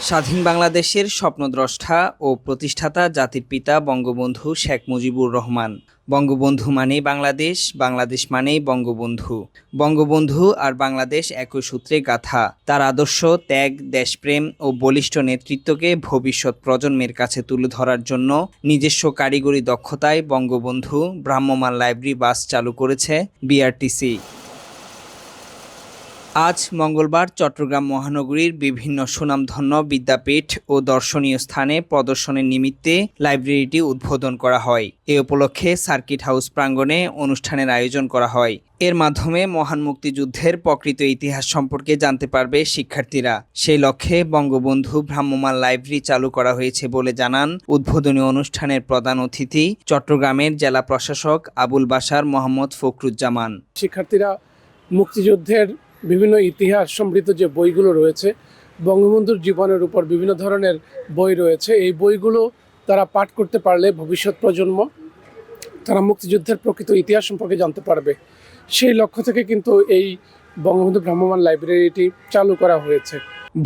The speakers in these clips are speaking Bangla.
স্বাধীন বাংলাদেশের স্বপ্নদ্রষ্টা ও প্রতিষ্ঠাতা জাতির পিতা বঙ্গবন্ধু শেখ মুজিবুর রহমান। বঙ্গবন্ধু মানেই বাংলাদেশ বাংলাদেশ মানেই বঙ্গবন্ধু। বঙ্গবন্ধু আর বাংলাদেশ একই সূত্রে গাথা। তার আদর্শ, ত্যাগ, দেশপ্রেম ও বলিষ্ঠ নেতৃত্বকে ভবিষ্যৎ প্রজন্মের কাছে তুলে ধরার জন্য নিজস্ব কারিগরি দক্ষতায় বঙ্গবন্ধু ভ্রাম্যমাণ লাইব্রেরি বাস চালু করেছে বিআরটিসি। আজ মঙ্গলবার চট্টগ্রাম মহানগরীর বিভিন্ন সুনামধন্য বিদ্যাপীঠ ও দর্শনীয় স্থানে প্রদর্শনের নিমিত্তে লাইব্রেরিটি উদ্বোধন করা হয়। এ উপলক্ষে সার্কিট হাউস প্রাঙ্গণে অনুষ্ঠানের আয়োজন করা হয়। এর মাধ্যমে মহান মুক্তিযুদ্ধের প্রকৃত ইতিহাস সম্পর্কে জানতে পারবে শিক্ষার্থীরা। সেই লক্ষ্যে বঙ্গবন্ধু ভ্রাম্যমাণ লাইব্রেরি চালু করা হয়েছে বলে জানান উদ্বোধনী অনুষ্ঠানের প্রধান অতিথি চট্টগ্রামের জেলা প্রশাসক আবুল বাশার মোহাম্মদ ফখরুজ্জামান। শিক্ষার্থীরা মুক্তিযুদ্ধের বিভিন্ন ইতিহাস সমৃদ্ধ যে বইগুলো রয়েছে, বঙ্গবন্ধুর জীবনের উপর বিভিন্ন ধরনের বই রয়েছে। এই বইগুলো তারা পাঠ করতে পারলে ভবিষ্যৎ প্রজন্ম, তারা মুক্তিযুদ্ধের প্রকৃত ইতিহাস সম্পর্কে জানতে পারবে। সেই লক্ষ্য থেকে কিন্তু এই বঙ্গবন্ধু ভ্রাম্যমান লাইব্রেরিটি চালু করা হয়েছে।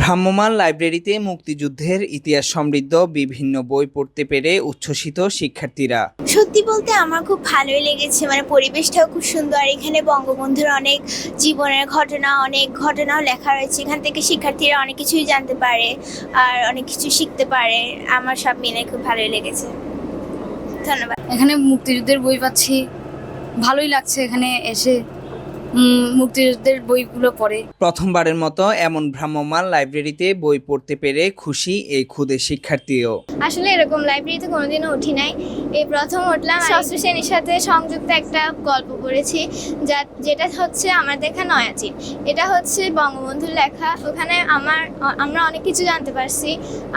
ভ্রাম্যমান লাইব্রেরিতে মুক্তিযুদ্ধের ইতিহাস সমৃদ্ধ বিভিন্ন বই পড়তে পেরে উচ্ছ্বসিত শিক্ষার্থীরা। সত্যি বলতে আমার খুব ভালোই লেগেছে মানে পরিবেশটাও খুব সুন্দর। এখানে বঙ্গবন্ধুর অনেক জীবনের ঘটনা অনেক ঘটনাও লেখা রয়েছে। এখান থেকে শিক্ষার্থীরা অনেক কিছুই জানতে পারে আর অনেক কিছু শিখতে পারে। আমার সব মিলে খুব ভালোই লেগেছে। ধন্যবাদ। এখানে মুক্তিযুদ্ধের বই পাচ্ছি। ভালোই লাগছে এখানে এসে। মুক্তিযুদ্ধের বইগুলো পড়ে। প্রথমবারের মতো এমন ভ্রাম্যমান লাইব্রেরিতে বই পড়তে পেরে খুশি এই ক্ষুদে শিক্ষার্থীও। আসলে এরকম লাইব্রেরিতে কোনোদিনও উঠি নাই। এই প্রথম উঠলাম ষষ্ঠ শ্রেণির সাথে সংযুক্ত একটা গল্প পড়েছি যা যেটা হচ্ছে আমার দেখা নয়াচিন। এটা হচ্ছে বঙ্গবন্ধুর লেখা। ওখানে আমার আমরা অনেক কিছু জানতে পারছি।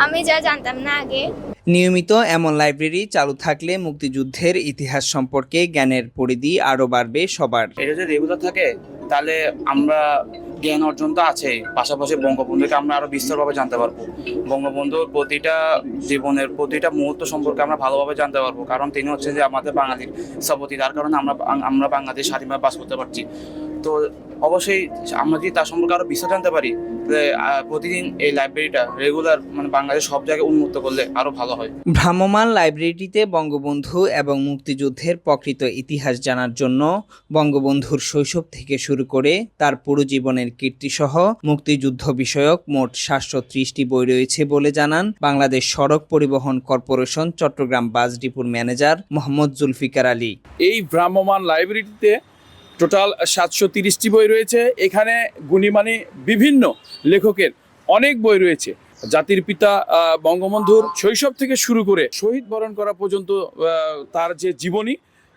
আমি যা জানতাম না আগে নিয়মিত এমন লাইব্রেরি চালু থাকলে মুক্তিযুদ্ধের ইতিহাস সম্পর্কে জ্ঞানের পরিধি আরও বাড়বে সবার। এটা যদি রেগুলার থাকে, তাহলে আমরা জ্ঞান অর্জন তো আছেই পাশাপাশি বঙ্গবন্ধুকে আমরা আরও বিস্তরভাবে জানতে পারব। বঙ্গবন্ধুর প্রতিটা জীবনের প্রতিটা মুহূর্ত সম্পর্কে আমরা ভালোভাবে জানতে পারব। কারণ তিনি হচ্ছে যে আমাদের বাঙালির স্থপতি। তার কারণে আমরা আমরা বাংলাদেশ স্বাধীনভাবে বাস করতে পারছি। তো অবশ্যই আমরা যদি তার সম্পর্কে আরও বিস্তার জানতে পারি তাহলে প্রতিদিন এই লাইব্রেরিটা রেগুলার মানে বাংলাদেশ সব জায়গায় উন্মুক্ত করলে আরও ভালো হয়। ভ্রাম্যমান লাইব্রেরিটিতে বঙ্গবন্ধু এবং মুক্তিযুদ্ধের প্রকৃত ইতিহাস জানার জন্য বঙ্গবন্ধুর শৈশব থেকে শুরু করে তার পুরো জীবনের কীর্তিসহ মুক্তিযুদ্ধ বিষয়ক মোট সাতশো ত্রিশটি বই রয়েছে বলে জানান বাংলাদেশ সড়ক পরিবহন কর্পোরেশন চট্টগ্রাম বাস ডিপুর ম্যানেজার মোহাম্মদ জুলফিকার আলী। এই ভ্রাম্যমান লাইব্রেরিতে টোটাল সাতশো তিরিশটি বই রয়েছে। এখানে গুণীমানী বিভিন্ন লেখকের অনেক বই রয়েছে। জাতির পিতা বঙ্গবন্ধুর শৈশব থেকে শুরু করে শহীদ বরণ করা পর্যন্ত তার যে জীবনী,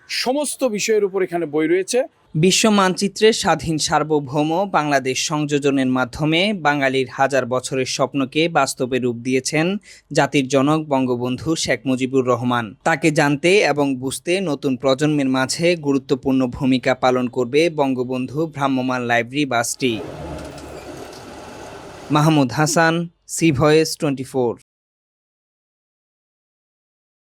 সমস্ত বিষয়ের উপর এখানে বই রয়েছে। বিশ্ব মানচিত্রে স্বাধীন সার্বভৌম বাংলাদেশ সংযোজনের মাধ্যমে বাঙালির হাজার বছরের স্বপ্নকে বাস্তবে রূপ দিয়েছেন জাতির জনক বঙ্গবন্ধু শেখ মুজিবুর রহমান। তাকে জানতে এবং বুঝতে নতুন প্রজন্মের মাঝে গুরুত্বপূর্ণ ভূমিকা পালন করবে বঙ্গবন্ধু ভ্রাম্যমাণ লাইব্রেরি বাসটি। Mahmud Hasan, C voice twenty